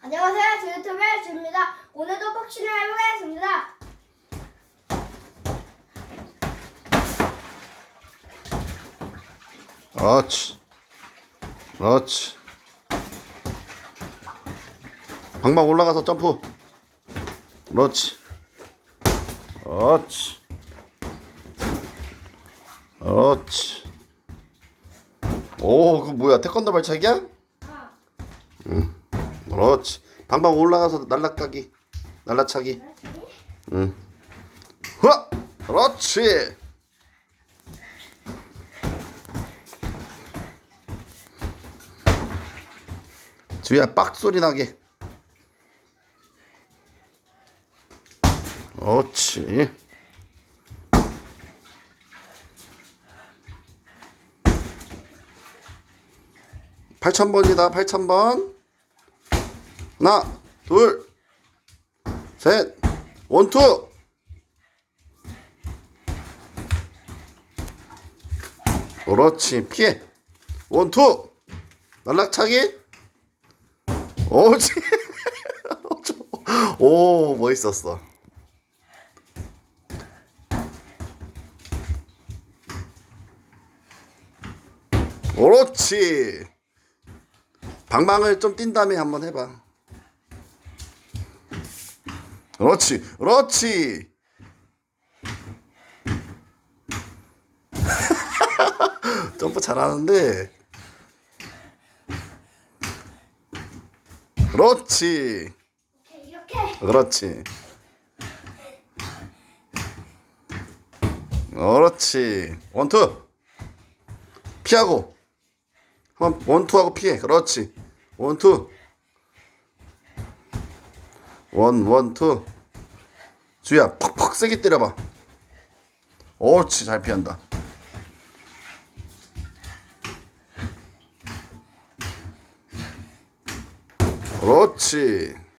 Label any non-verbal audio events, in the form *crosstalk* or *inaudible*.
안녕하세요. 제 유튜브의 주입니다. 오늘도 복싱을 해보겠습니다. 그렇지. 그렇지. 방방 올라가서 점프. 그렇지. 그렇지. 그렇지. 오, 그 뭐야? 태권도 발차기야? 아, 그렇지. 방방 올라가서 날라가기. 날라차기. 응. 흐! 그렇지. 주희야 빡 소리 나게. 그렇지. 팔천 번이다 팔천 번 하나, 둘, 셋, 원투. 그렇지, 피해. 원투. 날락차기. 오지. *laughs* 오, 멋있었어. 그렇지. 방망을 좀 뛴 다음에 한번 해봐. 그렇지, 그렇지. *laughs* 점프 잘하는데. 그렇지. 그렇지. 그렇지. 원투. 피하고. 한번 원투하고 피해. 그렇지. 원투. 원, 원, 투. 주야, 팍팍 세게 때려봐. 옳지, 잘 피한다. 그렇지.